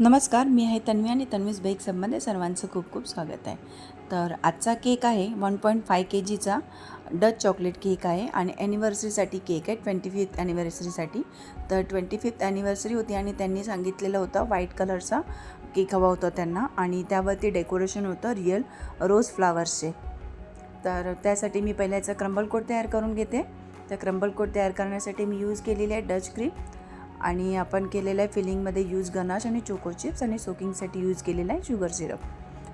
नमस्कार मी आहे तन्वी आणि तन्वीज बेक सबमध्ये सर्वांचं खूप खूप स्वागत आहे. तर आजचा केक आहे वन पॉईंट फाय के जीचा डच चॉकलेट केक आहे आणि ॲनिव्हर्सरीसाठी केक आहे ट्वेंटी फिफ्थ ॲनिव्हर्सरीसाठी तर ट्वेंटी फिफ्थ ॲनिव्हर्सरी होती आणि त्यांनी सांगितलेलं होतं व्हाईट कलरचा केक हवा होता त्यांना आणि त्यावरती डेकोरेशन होतं रिअल रोज फ्लावर्सचे तर त्यासाठी मी पहिल्याचं क्रंबल कोट तयार करून घेते. तर क्रंबल कोट तयार करण्यासाठी मी यूज केलेली आहे डच क्रीम. आणि आपण केलेलं आहे फिलिंगमध्ये यूज गनाश आणि चोको चिप्स आणि सोकिंगसाठी यूज केलेला आहे शुगर सिरप.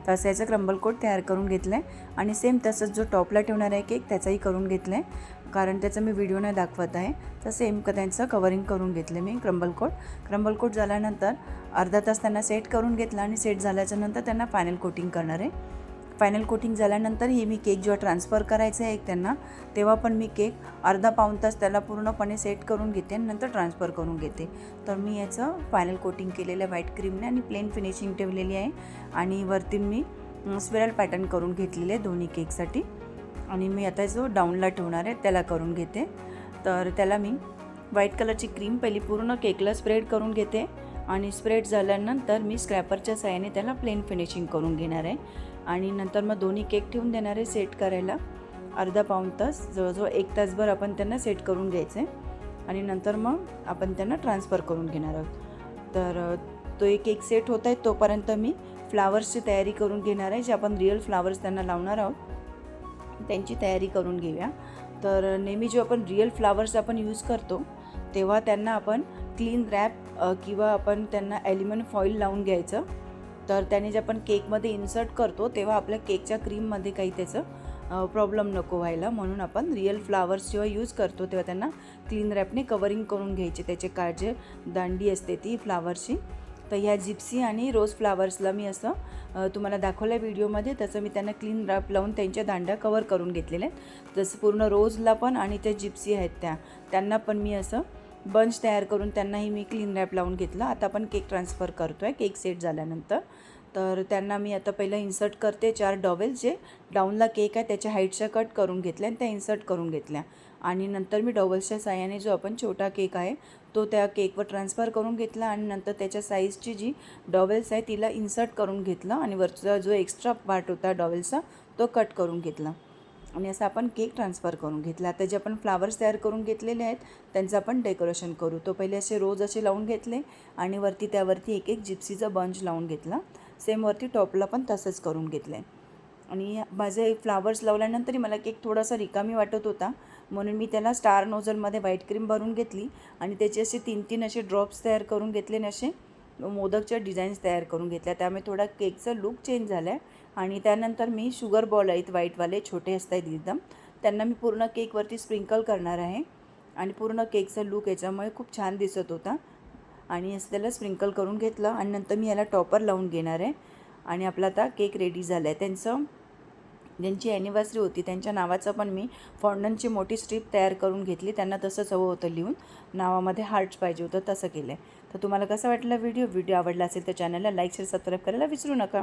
तर असं याचं क्रंबल कोट तयार करून घेतलं आहे आणि सेम तसंच जो टॉपला ठेवणार आहे केक त्याचाही करून घेतलं आहे कारण त्याचा मी व्हिडिओ नाही दाखवत आहे. तर सेम क त्यांचं कवरिंग करून घेतलं मी क्रंबल कोट. क्रंबल कोट झाल्यानंतर अर्धा तास त्यांना सेट करून घेतला आणि सेट झाल्याच्यानंतर त्यांना फायनल कोटिंग करणार आहे. फायनल कोटिंग झाल्यानंतर ही मी केक जेव्हा ट्रान्सफर करायचं आहे त्यांना तेव्हा पण मी केक अर्धा पाऊण तास त्याला पूर्णपणे सेट करून घेते आणि नंतर ट्रान्सफर करून घेते. तर मी याचं फायनल कोटिंग केलेलं आहे व्हाईट क्रीमने आणि प्लेन फिनिशिंग ठेवलेली आहे आणि वरती मी स्विरल पॅटर्न करून घेतलेले आहे दोन्ही केकसाठी आणि मी आता जो डाऊनला ठेवणार आहे त्याला करून घेते. तर त्याला मी व्हाईट कलरची क्रीम पहिली पूर्ण केकला स्प्रेड करून घेते आणि स्प्रेड झाल्यानंतर मी स्क्रॅपरच्या साह्याने त्याला प्लेन फिनिशिंग करून घेणार आहे. आणि नंतर मग दोन्ही केक ठेवून देणार आहे सेट करायला. अर्धा पाऊण तास जवळजवळ एक तासभर आपण त्यांना सेट करून घ्यायचं. आहे आणि नंतर मग आपण त्यांना ट्रान्सफर करून घेणार आहोत. तर तो एक केक सेट होत आहे तोपर्यंत मी फ्लावर्सची तयारी करून घेणार आहे जे आपण रिअल फ्लावर्स त्यांना लावणार आहोत. त्यांची तयारी करून घेऊया. तर नेहमी जे आपण रिअल फ्लावर्स आपण यूज करतो तेव्हा त्यांना आपण क्लीन रॅप किंवा आपण त्यांना ॲल्युमिनियम फॉईल लावून घ्यायचं. तर त्याने जे आपण केकमध्ये इन्सर्ट करतो तेव्हा आपल्या केकच्या क्रीममध्ये काही त्याचं प्रॉब्लेम नको व्हायला. म्हणून आपण रिअल फ्लावर्स जेव्हा यूज करतो तेव्हा त्यांना क्लीन रॅपने कवरिंग करून घ्यायचे. त्याचे काय जे दांडी असते ती फ्लावरची. तर ह्या जिप्सी आणि रोज फ्लावर्सला मी असं तुम्हाला दाखवलं व्हिडिओमध्ये. तसं मी त्यांना क्लीन रॅप लावून त्यांच्या दांड्या कवर करून घेतलेल्या आहेत. जसं पूर्ण रोजला पण आणि त्या जिप्सी आहेत त्या. त्यांना पण मी असं बंच तयार करून त्यांनाही मी क्लीन रॅप लावून घेतलं. आता आपण केक ट्रान्सफर करतो आहे केक सेट झाल्यानंतर. तर त्यांना मी आता पहिलं इन्सर्ट करते चार डॉवेल्स जे डाऊनला केक आहे त्याच्या हाईटच्या कट करून घेतल्या आणि त्या इन्सर्ट करून घेतल्या. आणि नंतर मी डॉवेल्सच्या साह्याने जो आपण छोटा केक आहे तो त्या केकवर ट्रान्सफर करून घेतला आणि नंतर त्याच्या साईजची जी डॉवेल्स आहे तिला इन्सर्ट करून घेतलं आणि वरचा जो एक्स्ट्रा पार्ट होता डॉवेल्सचा तो कट करून घेतला. आणि असं आपण केक ट्रान्सफर करून घेतला. आता जे आपण फ्लावर्स तयार करून घेतलेले आहेत त्यांचं आपण डेकोरेशन करू. तो पहिले असे रोज असे लावून घेतले आणि वरती त्यावरती एक एक जिप्सीचा बंच लावून घेतला. सेम वरती टॉपला पण तसंच करून घेतलं. आहे आणि माझे फ्लावर्स लावल्यानंतरही मला केक थोडासा रिकामी वाटत होता. म्हणून मी त्याला स्टार नोझलमध्ये व्हाईट क्रीम भरून घेतली आणि त्याचे असे तीन तीन असे ड्रॉप्स तयार करून घेतले आणि असे मोदकच्या डिझाईन्स तयार करून घेतल्या. त्यामुळे थोडा केकचा लुक चेंज झाला आहे आणि त्यानंतर मी शुगर बॉल आहेत व्हाईटवाले छोटे असत आहेत एकदम. त्यांना मी पूर्ण केकवरती स्प्रिंकल करणार आहे. आणि पूर्ण केकचा लुक याच्यामुळे खूप छान दिसत होता. आणि असं त्याला स्प्रिंकल करून घेतलं आणि नंतर मी याला टॉपर लावून घेणार आहे. आणि आपला आता केक रेडी झाला आहे त्यांचं ज्यांची ॲनिव्हर्सरी होती त्यांच्या नावाचं पण मी फॉन्डनची मोठी स्ट्रीप तयार करून घेतली. त्यांना तसंच हवं होतं लिहून. नावामध्ये हार्ट्स पाहिजे होतं तसं केलं आहे तर तुम्हाला कसं वाटलं व्हिडिओ व्हिडिओ आवडला असेल तर चॅनलला लाईक शेअर सबस्क्राईब करायला विसरू नका.